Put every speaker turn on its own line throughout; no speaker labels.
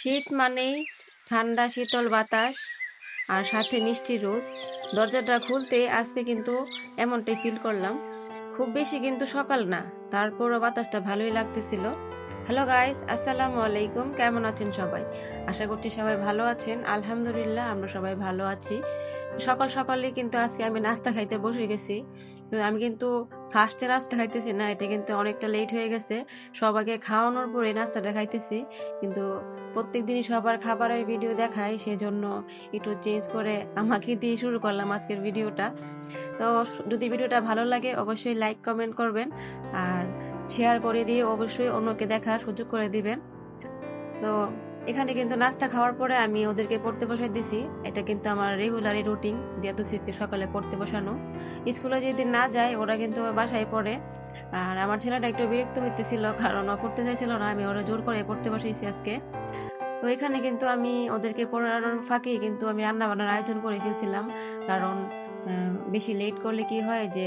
শীত মানেই ঠান্ডা, শীতল বাতাস আর সাথে মিষ্টি রোদ। দরজাটা খুলতে আজকে কিন্তু এমনটাই ফিল করলাম। খুব বেশি কিন্তু সকাল না, তারপরও বাতাসটা ভালোই লাগতেছিল। হ্যালো গাইস আসসালামু আলাইকুম, কেমন আছেন সবাই? আশা করছি সবাই ভালো আছেন। আলহামদুলিল্লাহ, আমরা সবাই ভালো আছি। সকাল সকালে কিন্তু আজকে আমি নাস্তা খাইতে বসে গেছি। আমি কিন্তু ফার্স্টে নাস্তা খাইতেছি না, এটা কিন্তু অনেকটা লেট হয়ে গেছে। সবাইকে খাওয়ানোর পরে নাস্তাটা খাইতেছি। কিন্তু প্রত্যেক দিনই সবার খাবারের ভিডিও দেখাই সেজন্য একটু চেঞ্জ করে আমাকে দিয়ে শুরু করলাম আজকের ভিডিওটা তো যদি ভিডিওটা ভালো লাগে, অবশ্যই লাইক কমেন্ট করবেন। আর শেয়ার করে দিয়ে অবশ্যই অন্যকে দেখার সুযোগ করে দিবেন। তো এখানে কিন্তু নাস্তা খাওয়ার পরে আমি ওদেরকে পড়তে বসাই দিছি। এটা কিন্তু আমার রেগুলারই রুটিন যেহেতু সিফকে সকালে পড়তে বসানো। স্কুলে যেদিন না যায়, ওরা কিন্তু বাসায় পড়ে। আর আমার ছেলেটা একটু বিরক্ত হইতেছিল, কারণ ও পড়তে চাইছিল না, আমি ওরা জোর করে পড়তে বসাইছি আজকে। তো এখানে কিন্তু আমি ওদেরকে পড়ানোর ফাঁকেই কিন্তু আমি রান্না বান্নার আয়োজন করে ফেলছিলাম। কারণ বেশি লেট করলে কি হয় যে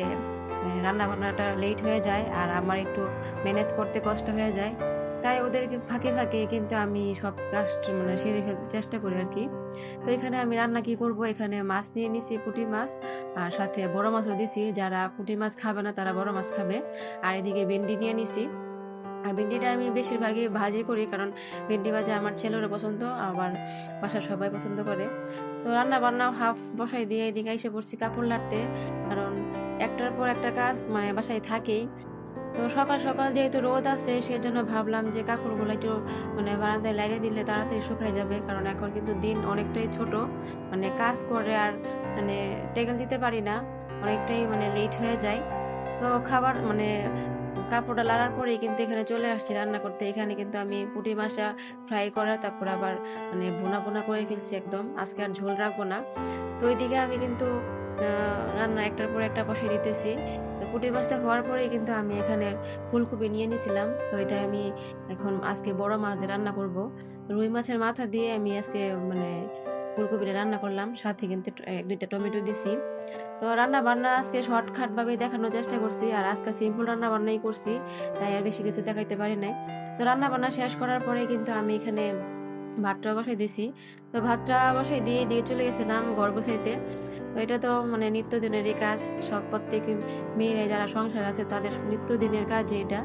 রান্না বান্নাটা লেট হয়ে যায় আর আমার একটু ম্যানেজ করতে কষ্ট হয়ে যায়। তাই ওদেরকে ফাঁকে ফাঁকে কিন্তু আমি সব কাজ মানে সেরে ফেলতে চেষ্টা করি আর কি। তো এখানে আমি রান্না কি করব? এখানে মাছ নিয়ে নিছি, পুঁটি মাছ, আর সাথে বড় মাছও দিছি। যারা পুঁটি মাছ খাবে না, তারা বড় মাছ খাবে। আর এদিকে ভেন্ডি নিয়ে নিছি। আর ভেন্ডিটা আমি বেশিরভাগই ভাজি করি, কারণ ভেন্ডি ভাজা আমার ছেলেরও পছন্দ, আবার বাসার সবাই পছন্দ করে। তো রান্না বান্নাও হাফ বসাই দিয়ে এদিকে এসে পড়ছি কাপড় লাড়তে কারণ একটার পর একটা কাজ মানে বাসায় থাকেই। তো সকাল সকাল যেহেতু রোদ আছে, সেজন্য ভাবলাম যে কাপড়গুলো একটু মানে বারান্দায় লাইনে দিলে তাড়াতাড়ি শুকায় যাবে। কারণ এখন কিন্তু দিন অনেকটাই ছোট মানে কাজ করে আর মানে টেকেল দিতে পারি না, অনেকটাই মানে লেট হয়ে যায়। তো খাবার মানে কাপড়টা লাড়ার পরেই কিন্তু এখানে চলে আসছি রান্না করতে। এখানে কিন্তু আমি পুঁটি মাছটা ফ্রাই করা, তারপর আবার মানে ভুনা ভুনা করে ফেলছি একদম। আজকে আর ঝোল রাখব না। তো ওইদিকে আমি কিন্তু রান্না একটার পর একটা বসিয়ে দিতেছি। তো পুঁটি মাছটা হওয়ার পরেই কিন্তু আমি এখানে ফুলকপি নিয়ে নিয়েছিলাম। তো এটা আমি এখন আজকে বড় মাছ দিয়ে রান্না করব। রুই মাছের মাথা দিয়ে আমি আজকে মানে ফুলকপিটা রান্না করলাম। সাথে কিন্তু এক দুইটা টমেটো দিছি। তো রান্না বান্না আজকে শর্টকাট ভাবে দেখানোর চেষ্টা করছি। আর আজকে সিম্পল রান্না বান্নাই করছি, তাই আর বেশি কিছু দেখাইতে পারি নাই। তো রান্না বান্না শেষ করার পরে কিন্তু আমি এখানে ভাতটা বসাই দিছি। তো ভাতটা বসাই দিয়ে দিয়ে চলে গেছিলাম ঘর তো এটা তো মানে নিত্যদিনেরই কাজ। সব প্রত্যেক মেয়েরা যারা সংসার আছে তাদের নিত্যদিনের কাজ এটা।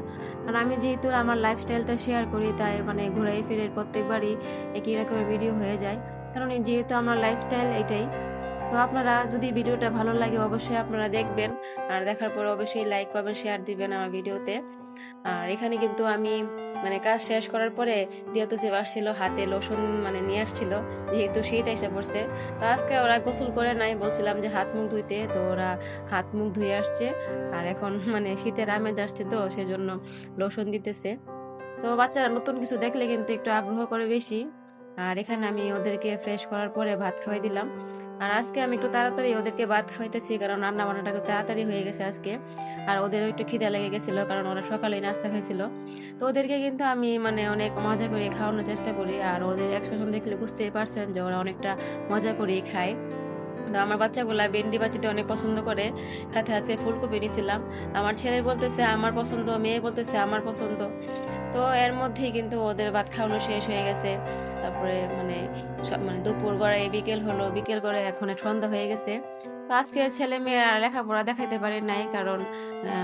আর আমি যেহেতু আমার লাইফস্টাইলটা শেয়ার করি, তাই মানে ঘুরাই ফিরে প্রত্যেকবারই একই রকমের ভিডিও হয়ে যায়। কারণ যেহেতু আমার লাইফস্টাইল এটাই। তো আপনারা যদি ভিডিওটা ভালো লাগে অবশ্যই আপনারা দেখবেন। আর দেখার পর অবশ্যই লাইক করবেন শেয়ার দিবেন আমার ভিডিওতে আর এখানে কিন্তু আমি মানে কাজ শেষ করার পরে যেহেতু সে আসছিল, হাতে লোশন মানে নিয়ে আসছিল, যেহেতু শীত এসে পড়ছে, তো আজকে ওরা গোসল করে নাই। বলছিলাম যে হাত মুখ ধুইতে, তো ওরা হাত মুখ ধুয়ে আসছে। আর এখন মানে শীতের আমেজ আসছে তো, সেজন্য লোশন দিতেছে। তো বাচ্চারা নতুন কিছু দেখলে কিন্তু একটু আগ্রহ করে বেশি। আর এখানে আমি ওদেরকে ফ্রেশ করার পরে ভাত খাওয়াই দিলাম। আর আজকে আমি একটু তাড়াতাড়ি ওদেরকে ভাত খাওয়াইতেছি, কারণ রান্না বান্নাটা একটু তাড়াতাড়ি হয়ে গেছে আজকে। আর ওদেরও একটু খিদে লেগে গেছিল, কারণ ওরা সকালে নাস্তা খাইছিল। তো ওদেরকে কিন্তু আমি মানে অনেক মজা করে খাওয়ানোর চেষ্টা করি, আর ওদের এক্সপ্রেশন দেখলে বুঝতেই পারছেন যে ওরা অনেকটা মজা করেই খায়। তো আমার বাচ্চাগুলা ভেন্ডি বাতিটা অনেক পছন্দ করে, সাথে আজকে ফুলকপি নিয়েছিলাম। আমার ছেলে বলতেছে, আমার পছন্দ মেয়ে বলতেছে, আমার পছন্দ। তো এর মধ্যেই কিন্তু ওদের ভাত খাওয়ানো শেষ হয়ে গেছে। তারপরে মানে মানে দুপুর গড়ায় বিকেল হলো বিকেল করে এখন সন্ধ্যা হয়ে গেছে। তো আজকে ছেলে মেয়েরা লেখাপড়া দেখাইতে পারে নাই কারণ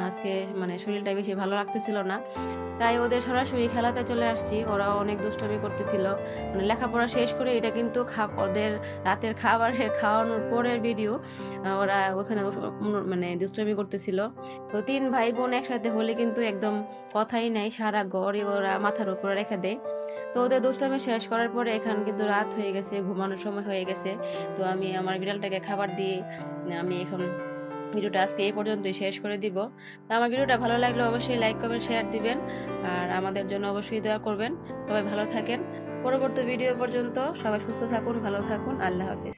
আজকে মানে শরীরটা বেশি ভালো লাগতেছিল না। তাই ওদের সরাসরি খেলাতে চলে আসছি। ওরা অনেক দুষ্টমি করতেছিল। মানে লেখাপড়া শেষ করে এটা কিন্তু খা- ওদের রাতের খাবারের খাওয়ানোর পরের ভিডিও ওরা ওখানে মানে দুষ্টমি করতেছিল। তো তিন ভাই বোন একসাথে হলে কিন্তু একদম কথাই নাই, সারা গড়ে ওরা মাথার উপরে রেখে দেয়। তো ওদের দুষ্টামি শেষ করার পরে এখান কিন্তু রাত হয়ে গেছে, ঘুমানোর সময় হয়ে গেছে। তো আমি আমার বিড়ালটাকে খাবার দিয়ে আমি এখন ভিডিওটা আজকে এই পর্যন্তই শেষ করে দিব। তো আমার ভিডিওটা ভালো লাগলে অবশ্যই লাইক করবেন শেয়ার দিবেন। আর আমাদের জন্য অবশ্যই দোয়া করবেন। সবাই ভালো থাকেন। পরবর্তী ভিডিও পর্যন্ত সবাই সুস্থ থাকুন, ভালো থাকুন। আল্লাহ হাফিজ।